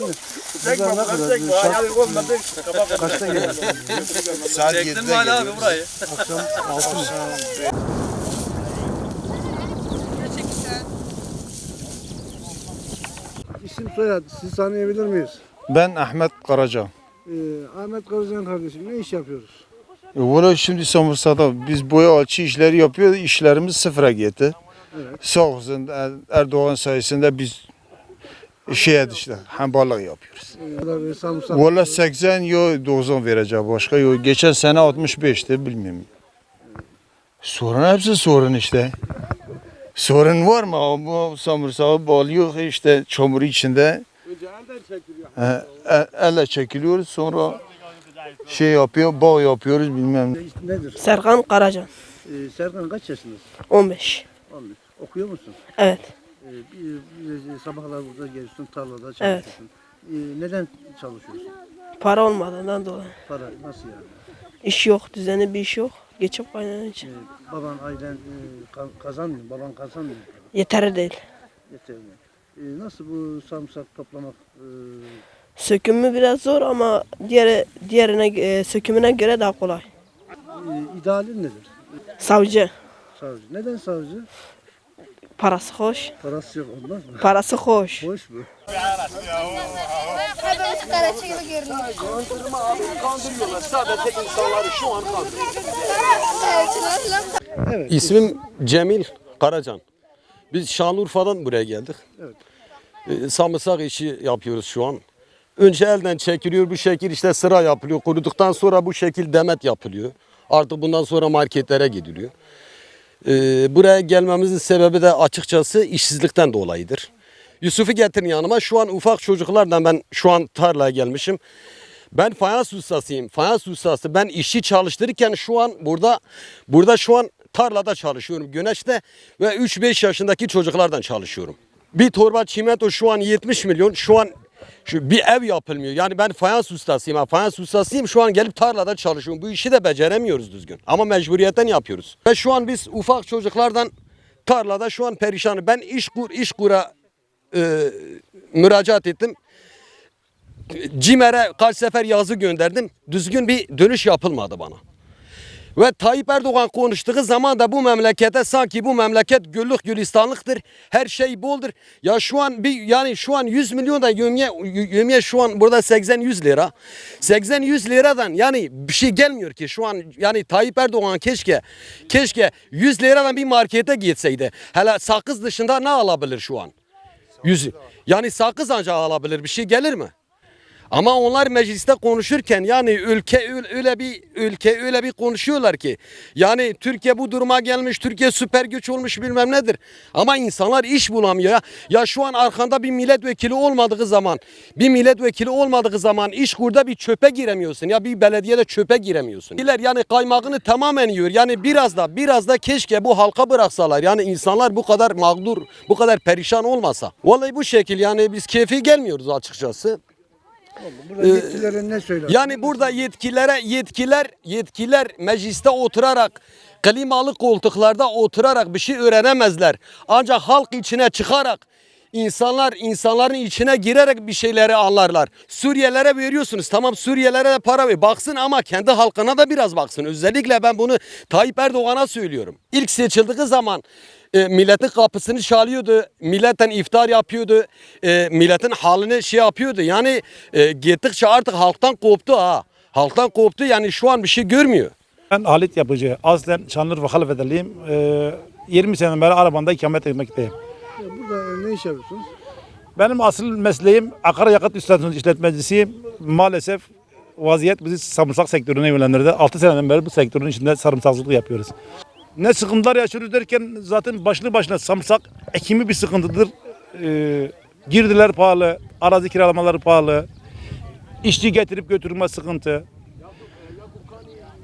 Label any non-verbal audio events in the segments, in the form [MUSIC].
Buradan ne kadar? Saat kaçta gelir? Saat Çektin mi Ali abi burayı? Akşam [LAUGHS] 6 mı? İsim soyad sizi tanıyabilir miyiz? Ben Ahmet Karaca. Ee, Ahmet Karacan kardeşim ne iş yapıyoruz? E, Valla şimdi Samırsa'da biz boya açı işleri yapıyoruz. İşlerimiz sıfıra gitti. Evet. Sağ olsun Er- Erdoğan sayesinde biz şeye işte hem balık yapıyoruz. Valla 80 yo 90 vereceğim başka yok. Geçen sene 65'ti bilmiyorum. Sorun hepsi sorun işte. Sorun var mı? Bu samırsağı bağlıyor işte çamur içinde. Önce elden çekiliyor. He, e- elle çekiliyoruz sonra şey yapıyor, bağ yapıyoruz bilmem ne. Nedir? Serkan Karacan. Ee, Serkan kaç yaşındasın? 15. 15. Okuyor musun? Evet. Ee, sabahlar burada geliyorsun, tarlada çalışıyorsun. Ee, neden çalışıyorsun? Para olmadığından dolayı. Para nasıl yani? İş yok, düzenli bir iş yok. Geçip kaynanan için. Ee, baban ailen e, ka- kazanmıyor, baban kazanmıyor. Yeterli değil. Yeterli. Ee, nasıl bu sarımsak toplamak? E, Sökümü biraz zor ama diğer diğerine e, sökümüne göre daha kolay. e, idealin nedir? Savcı. Savcı. Neden savcı? Parası hoş. Parası yok olmaz mı? Parası hoş. Boş mu? Hepimiz. Evet. İsmim Cemil Karacan. Biz Şanlıurfa'dan buraya geldik. Evet. Ee, samırsak işi yapıyoruz şu an. Önce elden çekiliyor bu şekil işte sıra yapılıyor. Kuruduktan sonra bu şekil demet yapılıyor. Artık bundan sonra marketlere gidiliyor. Ee, buraya gelmemizin sebebi de açıkçası işsizlikten dolayıdır. Yusuf'u getirin yanıma. Şu an ufak çocuklardan ben şu an tarlaya gelmişim. Ben fayans ustasıyım. Fayans ustası. Ben işçi çalıştırırken şu an burada burada şu an tarlada çalışıyorum. Güneşte ve 3-5 yaşındaki çocuklardan çalışıyorum. Bir torba çimento şu an 70 milyon. Şu an şu bir ev yapılmıyor. Yani ben fayans ustasıyım. Ha, fayans ustasıyım. Şu an gelip tarlada çalışıyorum. Bu işi de beceremiyoruz düzgün. Ama mecburiyetten yapıyoruz. Ve şu an biz ufak çocuklardan tarlada şu an perişanım. Ben iş kur iş kura e, müracaat ettim. CİMER'e kaç sefer yazı gönderdim. Düzgün bir dönüş yapılmadı bana. Ve Tayyip Erdoğan konuştuğu zaman da bu memlekete sanki bu memleket güllük gülistanlıktır. Her şey boldur. Ya şu an bir yani şu an 100 milyon da yömye, yömye şu an burada 80-100 lira. 80-100 liradan yani bir şey gelmiyor ki şu an yani Tayyip Erdoğan keşke keşke 100 liradan bir markete gitseydi. Hele sakız dışında ne alabilir şu an? 100. Yani sakız ancak alabilir bir şey gelir mi? Ama onlar mecliste konuşurken yani ülke öyle- bir ülke öyle bir konuşuyorlar ki yani Türkiye bu duruma gelmiş, Türkiye süper güç olmuş bilmem nedir. Ama insanlar iş bulamıyor ya. Şu an arkanda bir milletvekili olmadığı zaman, bir milletvekili olmadığı zaman iş kurda bir çöpe giremiyorsun. Ya bir belediyede çöpe giremiyorsun. Diler yani kaymağını tamamen yiyor. Yani biraz da biraz da keşke bu halka bıraksalar. Yani insanlar bu kadar mağdur, bu kadar perişan olmasa. Vallahi bu şekil yani biz keyfi gelmiyoruz açıkçası. Burada yetkililere ne söyler? Yani burada yetkililere yetkiler yetkiler mecliste oturarak klimalı koltuklarda oturarak bir şey öğrenemezler. Ancak halk içine çıkarak insanlar insanların içine girerek bir şeyleri anlarlar. Suriyelere veriyorsunuz. Tamam Suriyelere de para ver. Baksın ama kendi halkına da biraz baksın. Özellikle ben bunu Tayyip Erdoğan'a söylüyorum. İlk seçildiği zaman e, milletin kapısını çalıyordu. Milletten iftar yapıyordu. E, milletin halini şey yapıyordu. Yani e, gittikçe artık halktan koptu ha. Halktan koptu yani şu an bir şey görmüyor. Ben Halit Yapıcı. Aslen Şanlıurfa Halifedeliyim. Ee, 20 seneden beri arabanda ikamet etmekteyim. Ya Burada ne iş yapıyorsunuz? Benim asıl mesleğim akaryakıt istasyonu işletmecisiyim. Maalesef vaziyet bizi sarımsak sektörüne yönlendirdi. 6 seneden beri bu sektörün içinde sarımsakçılık yapıyoruz. Ne sıkıntılar yaşıyoruz derken zaten başlı başına sarımsak ekimi bir sıkıntıdır. Ee, girdiler pahalı, arazi kiralamaları pahalı, işçi getirip götürme sıkıntı.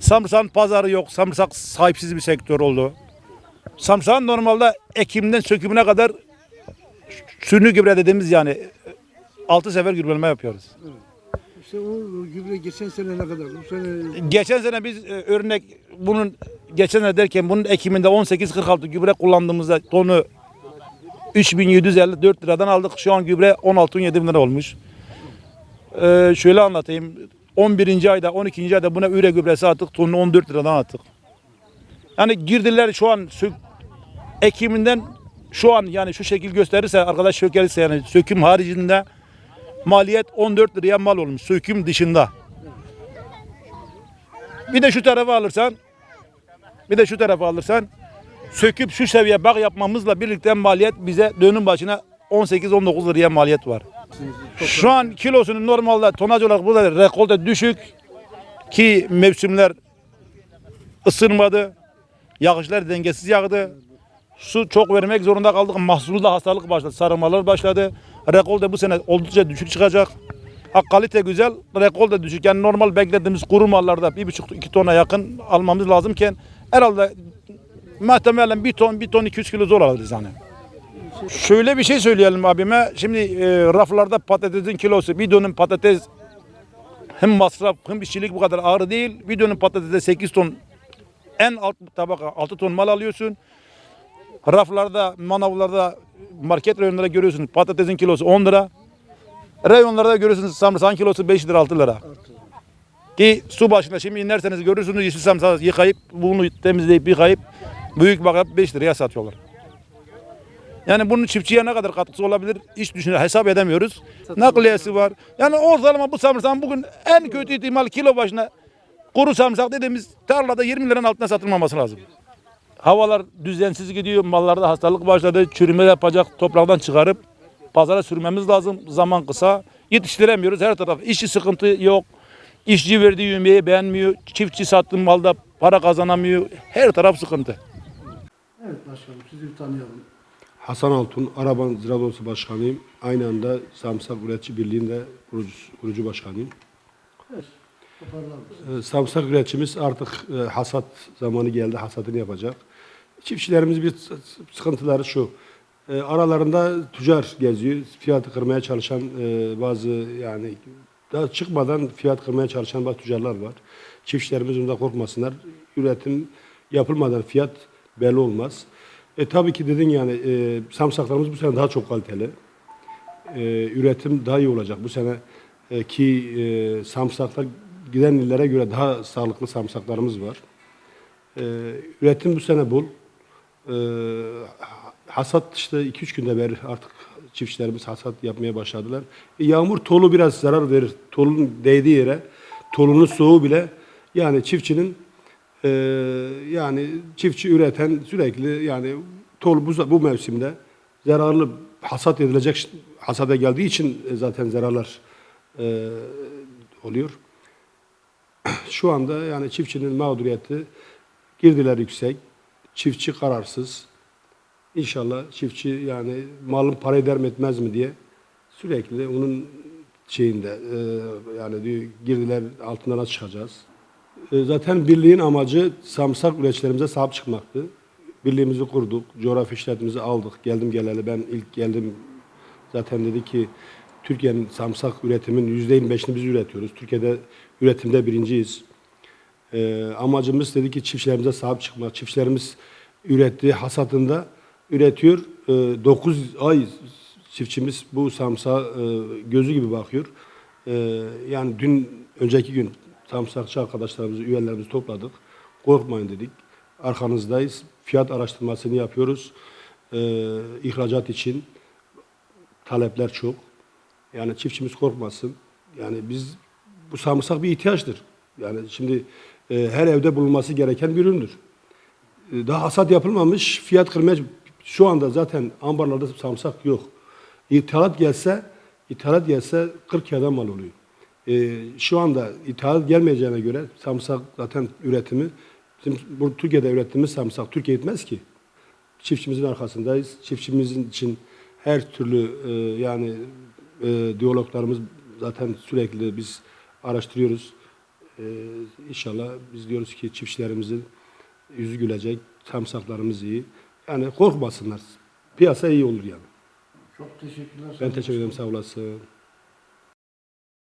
Samsa'nın pazarı yok. Samsak sahipsiz bir sektör oldu. Samsa'nın normalde ekimden sökümüne kadar sürünü gübre dediğimiz yani 6 sefer gübreleme yapıyoruz. İşte o gübre geçen sene ne kadar? Bu sene Geçen sene biz e, örnek bunun geçen sene derken bunun ekiminde 18-46 gübre kullandığımızda tonu 3754 liradan aldık. Şu an gübre 16-17 bin lira olmuş. Ee, şöyle anlatayım. 11. ayda 12. ayda buna üre gübresi attık. Tonunu 14 liradan attık. Yani girdiler şu an ekiminden şu an yani şu şekil gösterirse arkadaş sökerse yani söküm haricinde maliyet 14 liraya mal olmuş söküm dışında. Bir de şu tarafa alırsan bir de şu tarafa alırsan söküp şu seviye bak yapmamızla birlikte maliyet bize dönüm başına 18-19 liraya maliyet var. Şu an kilosunun normalde tonaj olarak burada rekolte düşük ki mevsimler ısınmadı. Yağışlar dengesiz yağdı. Su çok vermek zorunda kaldık. Mahsulda hastalık başladı. Sarımalar başladı. Rekolte bu sene oldukça düşük çıkacak. Ha, kalite güzel, rekolte düşük. Yani normal beklediğimiz kuru mallarda bir buçuk iki tona yakın almamız lazımken herhalde muhtemelen bir ton, bir ton 200 kilo zor alırız yani. Şöyle bir şey söyleyelim abime. Şimdi e, raflarda patatesin kilosu, bir dönüm patates hem masraf hem işçilik bu kadar ağır değil. Bir dönüm patatese 8 ton en alt tabaka 6 ton mal alıyorsun. Raflarda, manavlarda, market reyonlarda görüyorsunuz patatesin kilosu 10 lira. Reyonlarda görüyorsunuz samırsağın kilosu 5 lira 6 lira. Ki su başına şimdi inerseniz görürsünüz yeşil samsağı yıkayıp bunu temizleyip yıkayıp büyük bakıp 5 liraya satıyorlar. Yani bunun çiftçiye ne kadar katkısı olabilir hiç düşünür, hesap edemiyoruz. Nakliyesi var. Yani ortalama bu samırsağın bugün en kötü ihtimal kilo başına kuru sarımsak dediğimiz tarlada 20 liranın altına satılmaması lazım. Havalar düzensiz gidiyor, mallarda hastalık başladı, çürüme yapacak, topraktan çıkarıp pazara sürmemiz lazım. Zaman kısa, yetiştiremiyoruz her taraf. İşçi sıkıntı yok, işçi verdiği yemeği beğenmiyor, çiftçi sattığı malda para kazanamıyor, her taraf sıkıntı. Evet başkanım sizi bir tanıyalım. Hasan Altun, Araban Ziraat Odası Başkanıyım. Aynı anda Samsak Üretici Birliği'nde kurucu, kurucu başkanıyım. Evet. Ee, Samsak üreticimiz artık e, hasat zamanı geldi, hasatını yapacak. Çiftçilerimiz bir sıkıntıları şu. E, aralarında tüccar geziyor, fiyatı kırmaya çalışan e, bazı yani daha çıkmadan fiyat kırmaya çalışan bazı tüccarlar var. Çiftçilerimiz bundan korkmasınlar. Üretim yapılmadan fiyat belli olmaz. E, tabii ki dedin yani e, samsaklarımız bu sene daha çok kaliteli. E, üretim daha iyi olacak. Bu sene e, ki e, samsaklar giden illere göre daha sağlıklı samsaklarımız var. E, üretim bu sene bol. E, hasat işte 2-3 günde beri artık çiftçilerimiz hasat yapmaya başladılar. E, yağmur tolu biraz zarar verir. Tolun değdiği yere, tolunun soğuğu bile yani çiftçinin e, yani çiftçi üreten sürekli yani tol bu, bu mevsimde zararlı hasat edilecek hasada geldiği için e, zaten zararlar e, oluyor. [CLEARS THROAT] Şu anda yani çiftçinin mağduriyeti girdiler yüksek, çiftçi kararsız. İnşallah çiftçi yani malın para eder mi etmez mi diye sürekli onun şeyinde e, yani diyor girdiler altından nasıl çıkacağız. E, zaten birliğin amacı samsak üreticilerimize sahip çıkmaktı. Birliğimizi kurduk, coğrafi işletimizi aldık. Geldim geleli ben ilk geldim zaten dedi ki Türkiye'nin samsak üretimin yüzde 25'ini biz üretiyoruz. Türkiye'de üretimde birinciyiz. Ee, amacımız dedi ki çiftçilerimize sahip çıkmak. Çiftçilerimiz ürettiği hasatında üretiyor. 9 ay çiftçimiz bu samsağa e, gözü gibi bakıyor. Ee, yani dün önceki gün samsakçı arkadaşlarımızı, üyelerimizi topladık. Korkmayın dedik. Arkanızdayız. Fiyat araştırmasını yapıyoruz. Ee, ihracat için talepler çok. Yani çiftçimiz korkmasın. Yani biz bu sarımsak bir ihtiyaçtır. Yani şimdi e, her evde bulunması gereken bir üründür. E, daha hasat yapılmamış fiyat kırmaya şu anda zaten ambarlarda sarımsak yok. İthalat gelse ithalat gelse 40 kağıdan mal oluyor. E, şu anda ithalat gelmeyeceğine göre sarımsak zaten üretimi bizim bu Türkiye'de ürettiğimiz sarımsak Türkiye etmez ki çiftçimizin arkasındayız. Çiftçimizin için her türlü e, yani e, diyaloglarımız zaten sürekli biz araştırıyoruz. E, inşallah biz diyoruz ki çiftçilerimizin yüzü gülecek, samsaklarımız iyi. Yani korkmasınlar. Piyasa iyi olur yani. Çok teşekkürler. Ben teşekkür ederim sağ olasın.